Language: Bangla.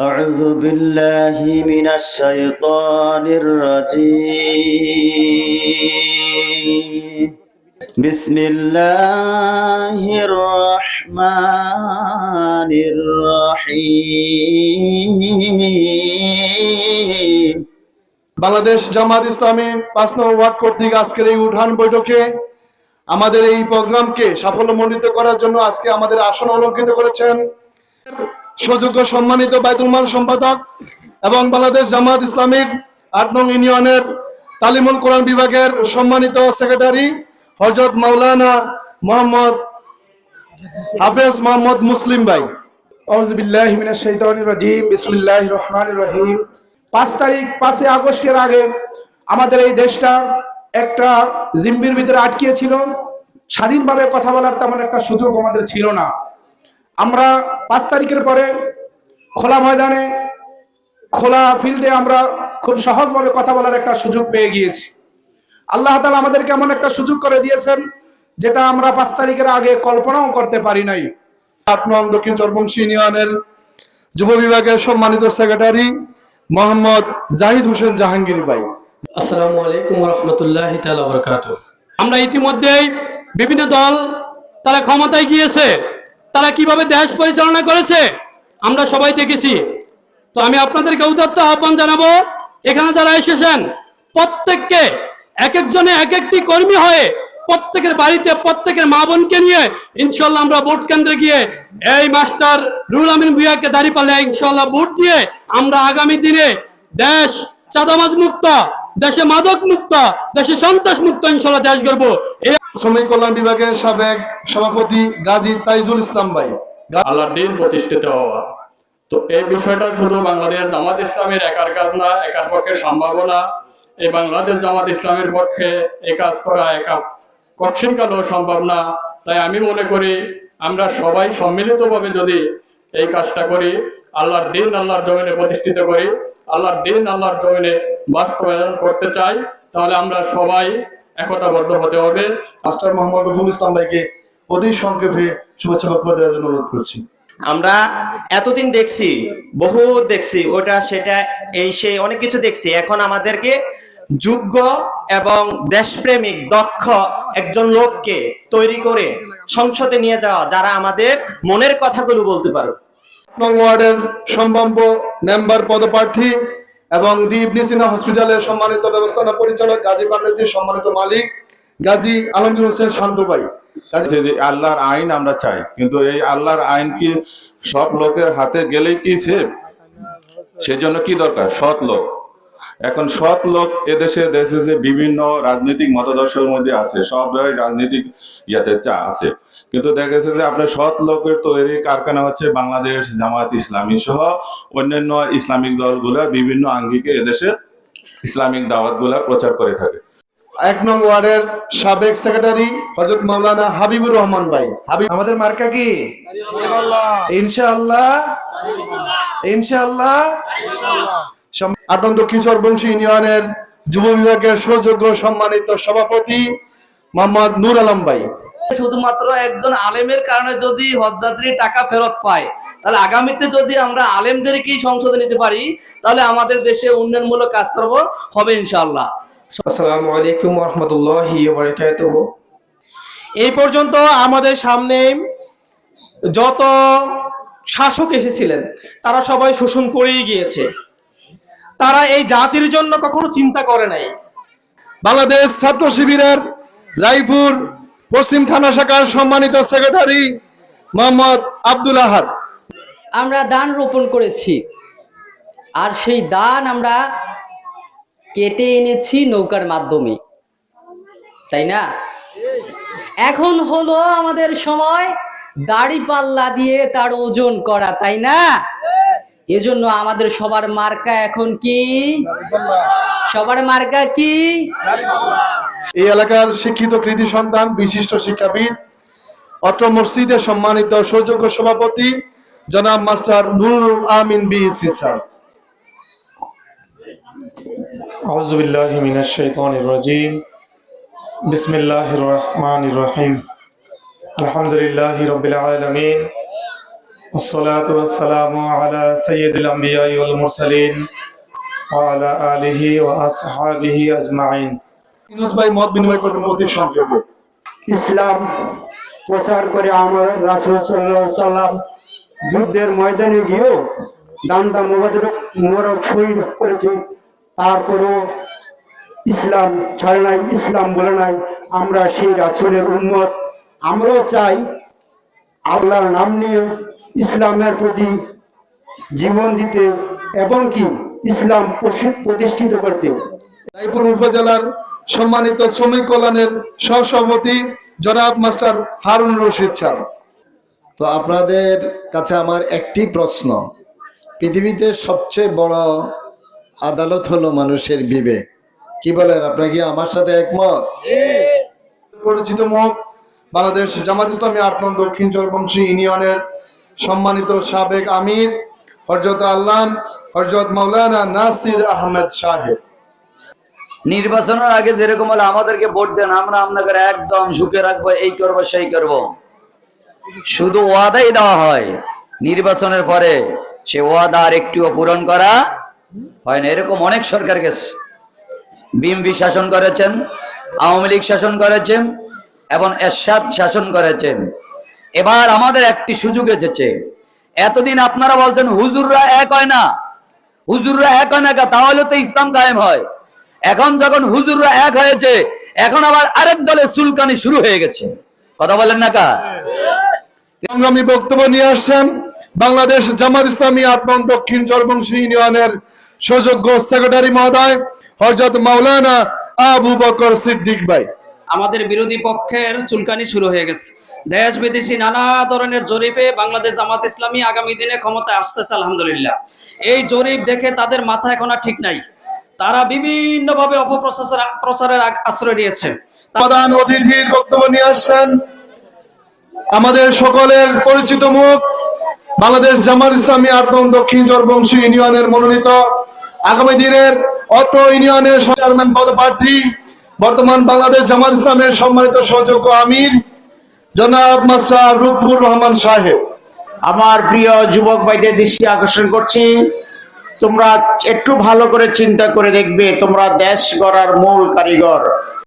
أعوذ بالله من الشيطان الرجيم بسم الله الرحمن الرحيم বাংলাদেশ জামাত ইসলামী পাঁচ নম্বর ওয়ার্ড কর্তৃক আজকের এই উঠান বৈঠকে আমাদের এই প্রোগ্রামকে সাফল্যমণ্ডিত করার জন্য আজকে আমাদের আসন অলঙ্কৃত করেছেন সুযোগ্য সম্মানিত বাইতুল মাল সম্পাদক এবং বাংলাদেশ জামাত ইসলামীর আট নং ইউনিয়নের তালিমুল কোরআন বিভাগের সম্মানিত সেক্রেটারি হজরত মাওলানা মোহাম্মদ হাফেজ মোহাম্মদ মুসলিম ভাই। পাঁচ তারিখ, পাঁচই আগস্টের আগে আমাদের এই দেশটা একটা জিম্বির ভিতরে আটকিয়ে ছিল। স্বাধীনভাবে কথা বলার তেমন একটা সুযোগ আমাদের ছিল না। আমরা পাঁচ তারিখের পরে খোলা ময়দানে খোলা ফিল্ডে আমরা খুব সহজভাবে কথা বলার একটা সুযোগ পেয়ে গিয়েছি। আল্লাহ তাআলা আমাদেরকে এমন একটা সুযোগ করে দিয়েছেন যেটা আমরা পাঁচ তারিখের আগে কল্পনাও করতে পারি নাই। দক্ষিণ চরবংশী ইউনিয়নের যুব বিভাগের সম্মানিত সেক্রেটারি মোহাম্মদ জাহিদ হোসেন জাহাঙ্গীর ভাই। আসসালামু আলাইকুম রহমতুল্লাহ বরকাত আমরা ইতিমধ্যেই বিভিন্ন দল তারা ক্ষমতায় গিয়েছে। তারা কীভাবে দেশ পরিচালনা করেছে, আমরা সবাই দেখেছি। তো আমি আপনাদেরকে উদাত্ত আহ্বান জানাব, এখানে যারা এসেছেন, প্রত্যেককে এক একজনে এক একটি কর্মী হয়ে প্রত্যেকের বাড়িতে, প্রত্যেকের মা বোনকে নিয়ে ইনশাল্লাহ আমরা ভোট কেন্দ্রে গিয়ে এই মাস্টার রুল আমিন ভুইয়াকে দাঁড়িয়ে পালে ইনশাল্লাহ ভোট দিয়ে আমরা আগামী দিনে দেশ চাঁদামাজ মুক্ত দেশে মাদক মুক্ত দেশে সন্ত্রাস মুক্ত ইনশাল্লাহ দেশ গড়বো। শ্রমিক কল্যাণ বিভাগের সাবেক সভাপতি গাজী তাইজুল ইসলাম ভাই। গা- আল্লাহর দিন প্রতিষ্ঠিত হওয়া। তো এই বিষয়টা শুধু বাংলাদেশ জামাত ইসলামের একার কাজ না একার পক্ষে সম্ভব না। এই বাংলাদেশ জামাত ইসলামের পক্ষে এই কাজ করা একা কঠিন কালেও সম্ভব না। তাই আমি মনে করি আমরা সবাই সম্মিলিতভাবে যদি এই কাজটা করি আল্লাহর দিন আল্লাহর জমিনে প্রতিষ্ঠিত করি আল্লাহর দিন আল্লাহর জমিনে বাস্তবায়ন করতে চাই তাহলে আমরা সবাই একতাবদ্ধ হতে হবে। মাস্টার মোহাম্মদ রফুল ইসলাম ভাইকে অতি সংক্ষেপে শুভেচ্ছা বক্তব্য দেওয়ার জন্য অনুরোধ করছি। আমরা এতদিন দেখছি বহু দেখছি ওটা সেটা এই সেই অনেক কিছু দেখছি। এখন আমাদেরকে যোগ্য এবং দেশপ্রেমিক দক্ষ একজন লোককে তৈরি করে সংসদে নিয়ে যাওয়া যারা আমাদের মনের কথাগুলো বলতে পারো। নং ওয়ার্ডের সম্ভাব্য মেম্বার পদপ্রার্থী এবং দি ইবনে সিনা হসপিটালের সম্মানিত ব্যবস্থাপনা পরিচালক, গাজী ফার্মেসির সম্মানিত মালিক, গাজী আলমগীর হোসেন শান্ত ভাই। আল্লাহর আইন আমরা চাই, কিন্তু এই আল্লাহর আইন কি সব লোকের হাতে গেলেই কি সেফ? সেজন্য কি দরকার? সৎ লোক। এখন সৎ লোক এদেশে দেশে যে বিভিন্ন রাজনৈতিক মতাদর্শের মধ্যে আছে সব জায়গায় রাজনৈতিক ইয়াতে চা আছে। কিন্তু দেখা গেছে যে আপনার সৎ লোকের তৈরি কারখানা হচ্ছে বাংলাদেশ জামাত ইসলামী সহ অন্যান্য ইসলামিক দলগুলা বিভিন্ন আঙ্গিকে এদেশে ইসলামিক দাওয়াতগুলা প্রচার করে থাকে। এক নং ওয়ার্ডের সাবেক সেক্রেটারি হজরত মাওলানা হাবিবুর রহমান ভাই। হাবিব আমাদের মার্কা কি? ইনশাআল্লাহ। ইনশাআল্লাহ। দক্ষিণ চরবংশী ইউনিয়নের যুব বিভাগের সুযোগ্য সম্মানিত সভাপতি মোহাম্মদ নূর আলম ভাই। শুধুমাত্র একজন আলেমের কারণে যদি হজযাত্রী টাকা ফেরত পায় তাহলে আগামীতে যদি আমরা আলেমদেরকেই সংসদে নিতে পারি তাহলে আমাদের দেশে উন্নয়নমূলক কাজ করব হবে ইনশাআল্লাহ। আসসালামু আলাইকুম রহমতুল্লাহি বারাকাতুহু এই পর্যন্ত আমাদের সামনে যত শাসক এসেছিলেন তারা সবাই শোষণ করেই গিয়েছে। তারা এই জাতির জন্য কখনো চিন্তা করে নাই। বাংলাদেশ ছাত্র শিবিরের রায়পুর পশ্চিম থানা শাখার সম্মানিত সেক্রেটারি মোহাম্মদ আব্দুল আহাদ। আমরা দান রোপণ করেছি। আর সেই দান আমরা কেটে এনেছি নৌকার মাধ্যমে। তাই না? এখন হলো আমাদের সময় দাড়ি পাল্লা দিয়ে তার ওজন করা তাই না? এজন্য আমাদের সবার মার্কা এখন কি? সবার মার্কা কি? এই এলাকার শিক্ষিত কৃতি সন্তান বিশিষ্ট শিক্ষাবিদ অত্র মসজিদের সম্মানিত সৌযোগ্য সভাপতি জনাব master Nurul Amin BSc sir. আউযু বিল্লাহি মিনাশ শাইতানির রাজিম। বিসমিল্লাহির রহমানির রহিম। আলহামদুলিল্লাহি রাব্বিল আলামিন। والصلاة والسلام على سيد الأنبياء والمرسلين وعلى آله وأصحابه أجمعين ইউনুস ভাই মত বিনিময় করবেন অতি সংক্ষেপে ইসলাম প্রচার করে আমার রাসুল সাল্লাহ সাল্লাম যুদ্ধের ময়দানে গিয়েও দান্দা মোবারক মোবারক শহীদ করেছে তারপরও ইসলাম ছাড়ে নাই ইসলাম বলে নাই আমরা সেই রাসুলের উন্মত আমরাও চাই আল্লাহর নাম নিয়ে ইসলামের প্রতি জীবন দিতে এবং কি ইসলাম প্রতিষ্ঠিত করতে। রায়পুর উপজেলার সম্মানিত শ্রমিক কল্যাণের সহসভাপতি জনাব মাস্টার হারুন রশিদ স্যার। তো আপনাদের কাছে আমার একটি প্রশ্ন। পৃথিবীতে সবচেয়ে বড় আদালত হলো মানুষের বিবেক। কি বলেন? আপনার কি আমার সাথে একমত? পরিচিত মুখ বাংলাদেশ জামাত ইসলামী আট নং দক্ষিণ চরবংশী ইউনিয়নের সম্মানিত সাবেক আমির হরজত আল্লাম হরজত মাওলানা নাসির আহমেদ সাহেব। নির্বাচনের আগে যেরকম হলে, আমাদেরকে ভোট দেন, আমরা আপনাদের একদম ঝুঁকে রাখব, এই করব, সেই করব। শুধু ওয়াদাই দেওয়া হয়, নির্বাচনের পরে সে ওয়াদা আর একটুও পূরণ করা হয় না। এরকম অনেক সরকার গেছে। বিএমপি শাসন করেছেন, আওয়ামী লীগ শাসন করেছেন, এবং এরশাদ শাসন করেছেন। এবার আমাদের একটি সুযোগ এসেছে। এতদিন আপনারা বলছেন, হুজুররা এক হয় না। হুজুররা এক হয় না তাহলে তো ইসলাম কায়েম হয়। এখন যখন হুজুররা এক হয়েছে, এখন আবার আরেক দলের চুলকানি শুরু হয়ে গেছে। কথা বলেন না কা? সংগ্রামী বক্তব্য নিয়ে আসছেন বাংলাদেশ জামাত ইসলামী আট নং দক্ষিণ চরবংশী ইউনিয়নের সুযোগ্য সেক্রেটারি মহোদয় হরজত মাওলানা আবু বকর সিদ্দিক ভাই। আমাদের বিরোধী পক্ষের চুলকানি শুরু হয়ে গেছে। দেশ বিদেশি নানা ধরনের জরিপে বাংলাদেশ জামাত ইসলামী আগামী দিনে ক্ষমতায় আসতেছে, আলহামদুলিল্লাহ। এই জরিপ দেখে তাদের মাথা এখন আর ঠিক নাই। তারা বিভিন্নভাবে অপপ্রচার প্রচারের আশ্রয় নিয়েছে। প্রধান অতিথির বক্তব্য নিয়ে আসছেন আমাদের সকলের পরিচিত মুখ, বাংলাদেশ জামাত ইসলামী আট নং দক্ষিণ চরবংশী ইউনিয়নের মনোনীত। আগামী দিনের অত্র ইউনিয়নের চেয়ারম্যান পদপ্রার্থী বর্তমান বাংলাদেশ জামাত ইসলামের সম্মানিত সহযোগ্য আমির, জনাব মাস্টার রুকবুর রহমান সাহেব। আমার প্রিয় যুবক ভাইদের দৃষ্টি আকর্ষণ করছি। তোমরা একটু ভালো করে চিন্তা করে দেখবে, তোমরা দেশ গড়ার মূল কারিগর।